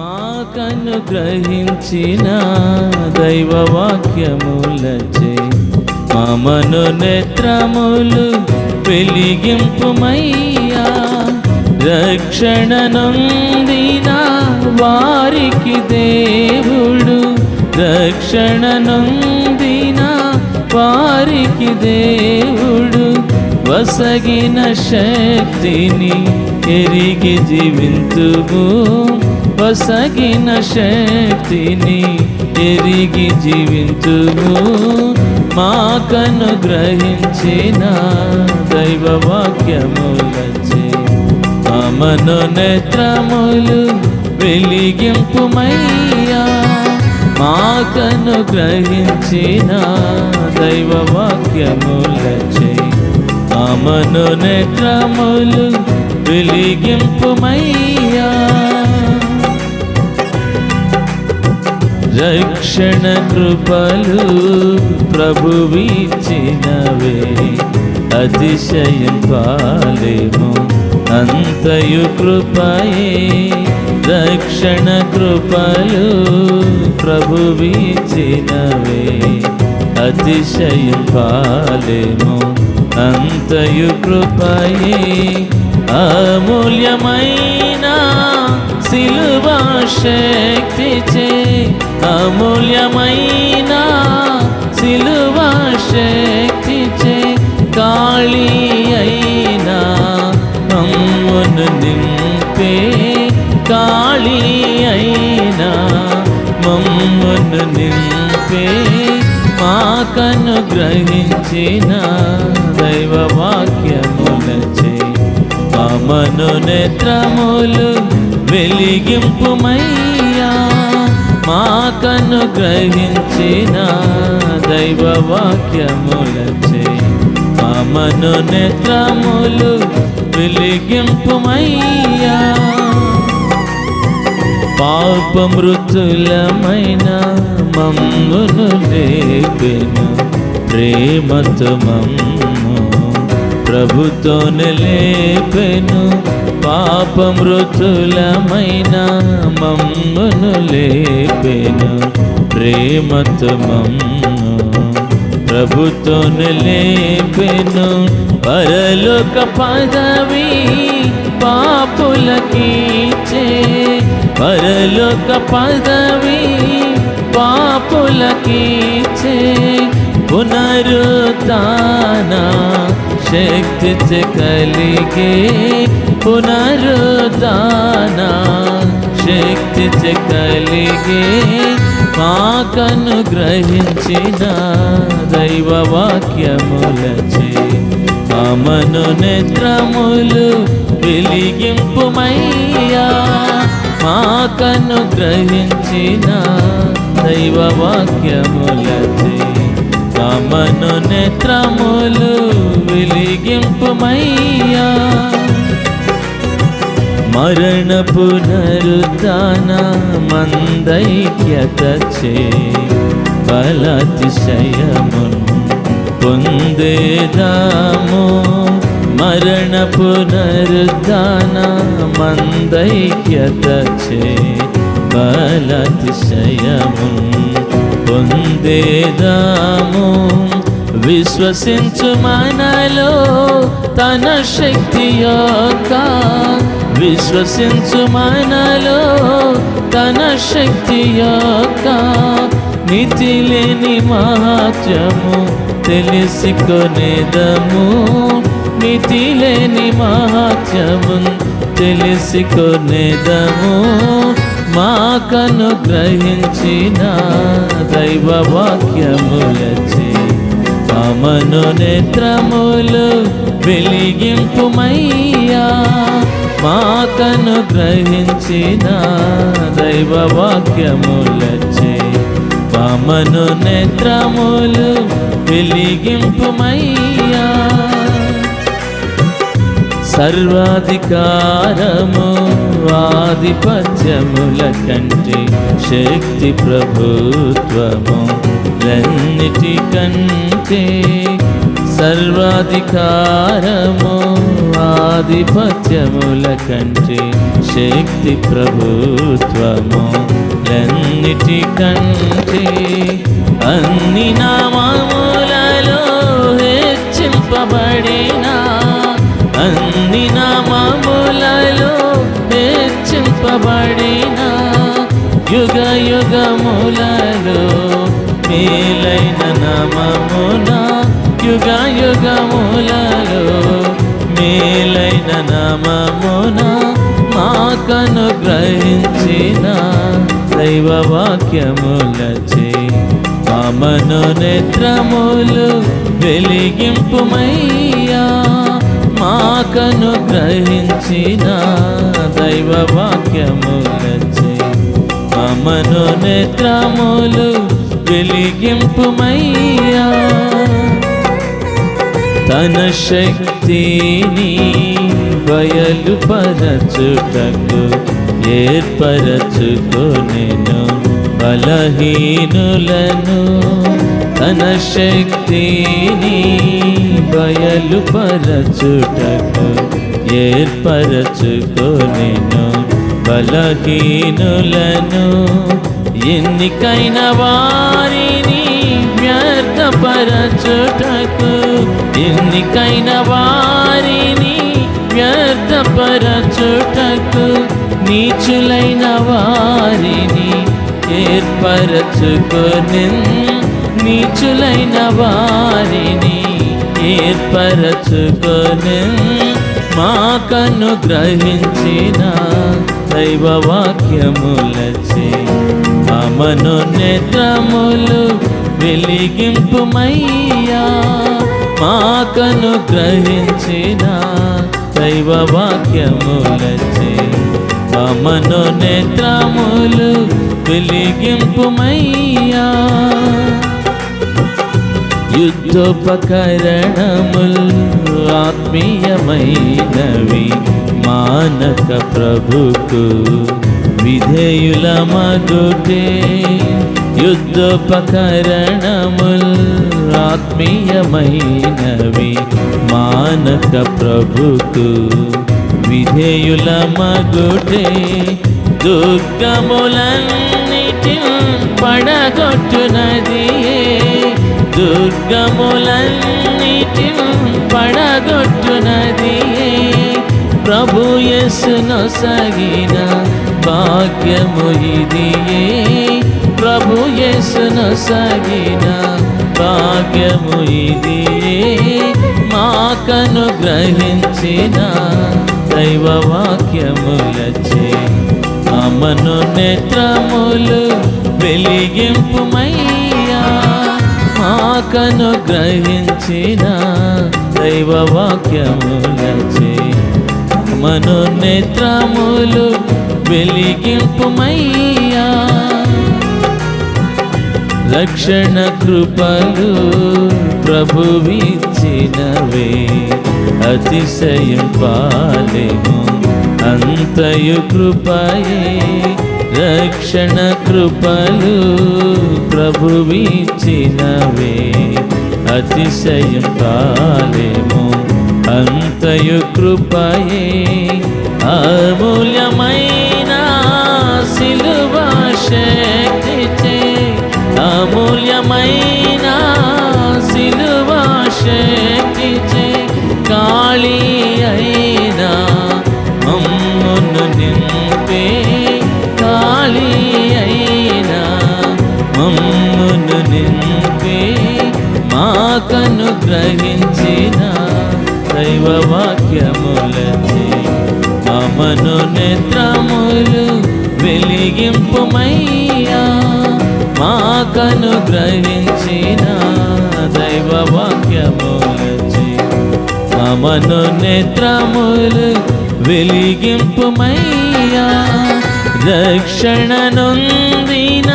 మాకను గ్రహించిన దైవ వాక్యములచే మమను నేత్రములు వెలిగింపుమయ్యా. రక్షణ నొందిన వారికి దేవుడు. రక్షణ నొందిన వారికి దేవుడు. వసగిన శక్తిని ఎరిగి జీవింతుము. వసగిన శక్తిని ఎరిగి జీవింతుము మాకను గ్రహించిన దైవ వాక్యములచే అమను నేత్రములు వెలిగింపుమయ్యా. మాకను గ్రహించిన దైవ వాక్యములచే అమను నేత్రములు వెలిగింపుమయ్యా. రక్షణ కృపలు ప్రభువిచ్చినవే అతిశయం పాలేము అంతయు కృపయే. రక్షణ కృపలు ప్రభువిచ్చినవే అతిశయం పాలేము అంతయు కృపయే. అమూల్యమైన సిలువా శక్తి చే అమూల్యమైన సిలువా శక్తి చే కాళీ అయినా మమ్మును నింపే కాళీ అయినా మమ్మును నింపే మాకను గ్రహించిన దైవవా మను నేత్రములు వెలిగింపుమయ్యా. మాకను గ్రహించిన దైవ వాక్యములచే మమను నేత్రములు వెలిగింపుమయ్యా. పాపమృతులమైన మమ్మును లేపెను ప్రేమతో మమ్ము ప్రభుతోనే లేపెను పాపమృతులమైన మమ్మును లేపెను ప్రేమతో మమ్ము ప్రభుతోనే లేపెను. పరలోక పదవి పాపులకీచే పరలోక పదవి పాపులకీచే పునరుతానా శక్తి చే కలిగే పునరుతాన శక్తి చే కలిగే మాకను గ్రహించిన దైవ వాక్యములచే అమను నేత్రములు వెలిగింపుమయ్యా. మాకను గ్రహించిన దైవ వాక్యములచే మను నేత్రములు వెలిగింపుమయ్యా. మరణ పునరుద్ధాన మందైక్యత చే బలతిశయమును పొందేదాము. మరణ పునరుద్ధాన మందైక్యత చే బలతిశయమును పొందేదాము. విశ్వసించు మనలో తన శక్తి యొక్క. విశ్వసించు మనలో తన శక్తి యొక్క. నితి లేని మహాత్యము తెలుసుకొనేదము. నితి లేని మహాత్యము తెలుసుకొనేదము. మాకను గ్రహించిన దైవ వాక్యములచే అమను నేత్రములు వెలిగింపుమయ్యా. మాకను గ్రహించిన దైవ వాక్యములచే మమను నేత్రములు వెలిగింపుమయ్యా. సర్వాధికారము ఆధిపత్యముల కంటే శక్తి ప్రభుత్వము లన్నిటి కంటే సర్వాధికారము ఆధిపత్యముల కంటే శక్తి ప్రభుత్వము లన్నిటి కంటే అన్ని నామములలో హెచ్చింపబడినా అన్ని నామములలో హెచ్చింపబడిన యుగ యుగములలో మేలైన నామమున యుగ యుగములలో మేలైన నామమున మాకను గ్రహించిన దైవ వాక్యములచే మామను నేత్రములు వెలిగింపుమయ్యా. మాకను గ్రహించిన దైవ వాక్యములచే మమను నేత్రములు వెలిగింపుమయ్యా. తన శక్తిని బయలుపరచుటకు ఏర్పరచుకొనెను బలహీనులను తన శక్తిని బయలుపరచుటకు ఏర్పరచుకొనెను. బలహీనులను ఎన్నికైన వారిని వ్యర్థపరచుటకు ఎన్నికైన వారిని వ్యర్థపరచుటకు నీచులైన వారిని ఏర్పరచుకొని నీచులైన వారిని ఏర్పరచుకొని మాకను గ్రహించిన దైవ వాక్యములచే మమను నేత్రములు వెలిగింపుమయ్యా. మాకను గ్రహించిన దైవ వాక్యములచే మమను నేత్రములు వెలిగింపుమయ్యా. యుద్ధోపకరణములు ఆత్మీయమైనవి. మానక ప్రభుకు విధేయుల మగుటే యుద్ధోపకరణములు ఆత్మీయమైనవి. మానక ప్రభుకు విధేయుల మగుటే దుర్గములన్నిటి పడగొట్టునదియే దుర్గములన్నిటి పడగొట్టునది ప్రభు యేసును సగిన భాగ్యము ఇది ప్రభు యేసును సగిన భాగ్యము ఇది మాకను గ్రహించిన దైవ వాక్యములచే అమను నేత్రములు వెలిగింపుమయ్యా మాకను గ్రహించిన దైవ వాక్యములచే మను నేత్రములు వెలిగింపుమయ్యా. రక్షణ కృపలు ప్రభువిచ్చినవే అతిశయం పాలెము అంతయు కృపయే రక్షణ కృపలు ప్రభువిచ్చినవే. అతిశయం కాలేము అంతయు కృపయే. అమూల్యమైన సిలువ మాకను గ్రహించిన దైవ వాక్యములచి మమను నేత్రములు వెలిగింపుమయ్యా. మాకను గ్రహించిన దైవ వాక్యములచి మమను నేత్రములు వెలిగింపుమయ్యా. రక్షణనుందిన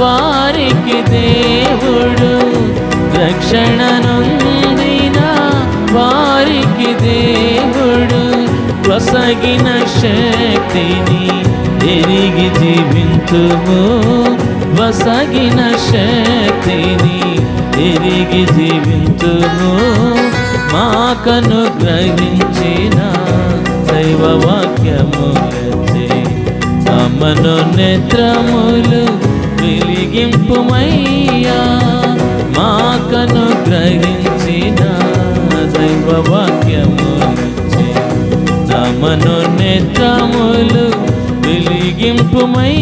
వారికి దేవుడు రక్షణ నొందిన వారికి దేవుడు వసగిన శక్తిని ఎరిగి జీవింతుము. వసగిన శక్తిని తిరిగి జీవించును మాకను గ్రహించిన దైవ వాక్యము అమ్మను నేత్రములు వెలిగింపుమయ్యా. సౌభాగ్యములిచ్చే తమను అమ్మను నేత్రములు వెలిగింపుమయ్యా.